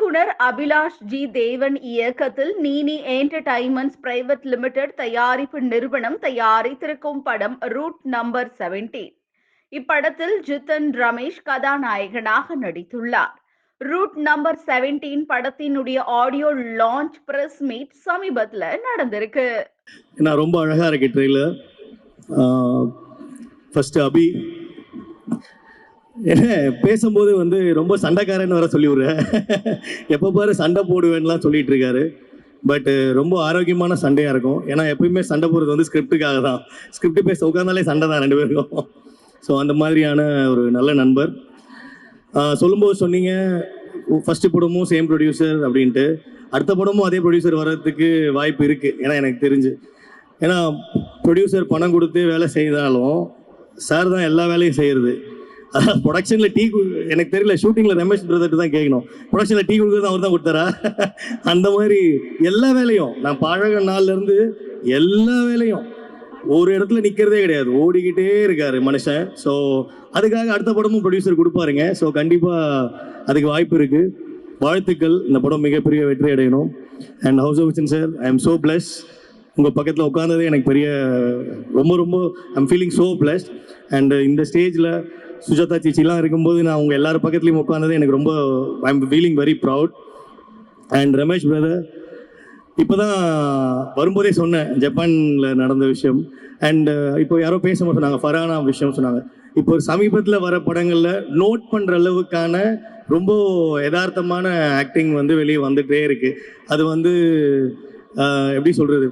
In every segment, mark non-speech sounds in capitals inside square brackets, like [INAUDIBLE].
இயக்குனர் அபிலாஷ் ஜி தேவன் இயக்கத்தில் நீனி என்டர்டைன்மெண்ட்ஸ் பிரைவேட் லிமிடெட் தயாரிப்பு நிறுவனம் தயாரித்திருக்கும் படம் ரூட் நம்பர் 17 இப்படத்தில் ஜித்தன் ரமேஷ் கதாநாயகனாக நடித்துள்ளார். ரூட் நம்பர் 17 படத்தினுடைய ஆடியோ லான்ச் பிரஸ் மீட் சமீபத்தில் நடந்திருக்கு. நான் ரொம்ப அழகாக இருக்கு ட்ரெயிலர் ஃபர்ஸ்ட் அபி என்ன பேசும்போது வந்து ரொம்ப சண்டைக்காரன்னு வர சொல்லி எப்போ பாரு சண்டை போடுவேன்லாம் சொல்லிட்டு இருக்காரு பட் ரொம்ப ஆரோக்கியமான சண்டையாக இருக்கும். ஏன்னா எப்பயுமே சண்டை போடுறது வந்து ஸ்கிரிப்டுக்காக தான். ஸ்கிரிப்ட் பேச உட்காந்தாலே சண்டை தான் ரெண்டு பேருக்கும். ஸோ அந்த மாதிரியான ஒரு நல்ல நண்பர். சொல்லும்போது சொன்னீங்க ஃபஸ்ட்டு படமும் சேம் ப்ரொடியூசர் அப்படின்ட்டு. அடுத்த படமும் அதே ப்ரொடியூசர் வர்றதுக்கு வாய்ப்பு இருக்குது ஏன்னா எனக்கு தெரிஞ்சு. ஏன்னா ப்ரொடியூசர் பணம் கொடுத்து வேலை செய்தாலும் சார் தான் எல்லா வேலையும் செய்கிறது [LAUGHS] ப்ரொடக்ஷன்ல டீ எனக்கு தெரியல ஷூட்டிங்கில் ரமேஷ் பிரதர் தான் கேட்கணும் ப்ரொடக்ஷனில் டீ கொடுக்குறது அவர் தான் கொடுத்தாரா? [LAUGHS] அந்த மாதிரி எல்லா வேலையும் நான் பழக நாள்லேருந்து எல்லா வேலையும் ஒரு இடத்துல நிற்கிறதே கிடையாது. ஓடிக்கிட்டே இருக்காரு மனுஷன். ஸோ அதுக்காக அடுத்த படமும் ப்ரொடியூசர் கொடுப்பாருங்க. ஸோ கண்டிப்பாக அதுக்கு வாய்ப்பு இருக்குது வாழ்த்துக்கள். இந்த படம் மிகப்பெரிய வெற்றி அடையணும். And house of sir I am so bless உங்கள் பக்கத்தில் உட்காந்ததே எனக்கு பெரிய ரொம்ப ரொம்ப I'm feeling so blessed and இந்த ஸ்டேஜில் சுஜாதா சிச்சிலாம் இருக்கும்போது நான் உங்கள் எல்லார் பக்கத்துலையும் உட்காந்தது எனக்கு ரொம்ப I am feeling very proud and Ramesh brother இப்போ தான் வரும்போதே சொன்னேன் ஜப்பானில் நடந்த விஷயம். அண்ட் uh, இப்போ யாரோ பேசும்போது சொன்னாங்க ஃபரானா விஷயம் சொன்னாங்க. இப்போ சமீபத்தில் வர படங்களில் நோட் பண்ணுற அளவுக்கான ரொம்ப யதார்த்தமான ஆக்டிங் வந்து வெளியே வந்துகிட்டே இருக்குது அது வந்து uh, எப்படி சொல்கிறது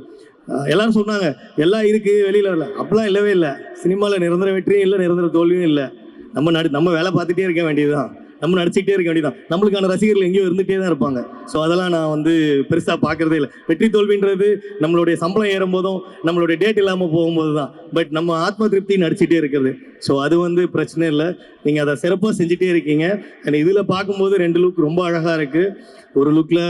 எல்லாரும் சொன்னாங்க எல்லாம் இருக்குது வெளியில் வரல. அப்படிலாம் இல்லவே இல்லை. சினிமாவில் நிரந்தர வெற்றியும் இல்லை நிரந்தர தோல்வியும் இல்லை. நம்ம நடி நம்ம வேலை பார்த்துட்டே இருக்க வேண்டியதுதான். நம்ம நடிச்சுக்கிட்டே இருக்க வேண்டியதுதான். நம்மளுக்கான ரசிகர்கள் எங்கேயோ இருந்துகிட்டே தான் இருப்பாங்க. ஸோ அதெல்லாம் நான் வந்து பெருசாக பார்க்கறதே இல்லை. வெற்றி தோல்வின்றது நம்மளுடைய சம்பளம் ஏறும் போதும் நம்மளுடைய டேட் இல்லாமல் போகும்போது தான் பட் நம்ம ஆத்ம திருப்தி நடிச்சுட்டே இருக்கிறது. ஸோ அது வந்து பிரச்சனை இல்லை. நீங்கள் அதை சிறப்பாக செஞ்சுட்டே இருக்கீங்க. அண்ட் இதில் பார்க்கும்போது ரெண்டு லுக் ரொம்ப அழகாக இருக்குது ஒரு லுக்கில்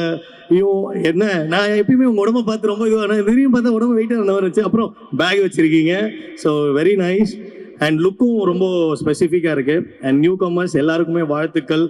ஐயோ என்ன? நான் எப்பயுமே உங்கள் உடம்ப பார்த்து ரொம்ப இதுவாக திடீர்னு பார்த்தா உடம்பு வெயிட்டாக இருந்த மாதிரி இருந்துச்சு. அப்புறம் பேக் வச்சுருக்கீங்க. ஸோ வெரி நைஸ் அண்ட் லுக்கும் ரொம்ப ஸ்பெசிஃபிக்காக இருக்குது அண்ட் நியூ கமர்ஸ் எல்லாருக்குமே வாழ்த்துக்கள்.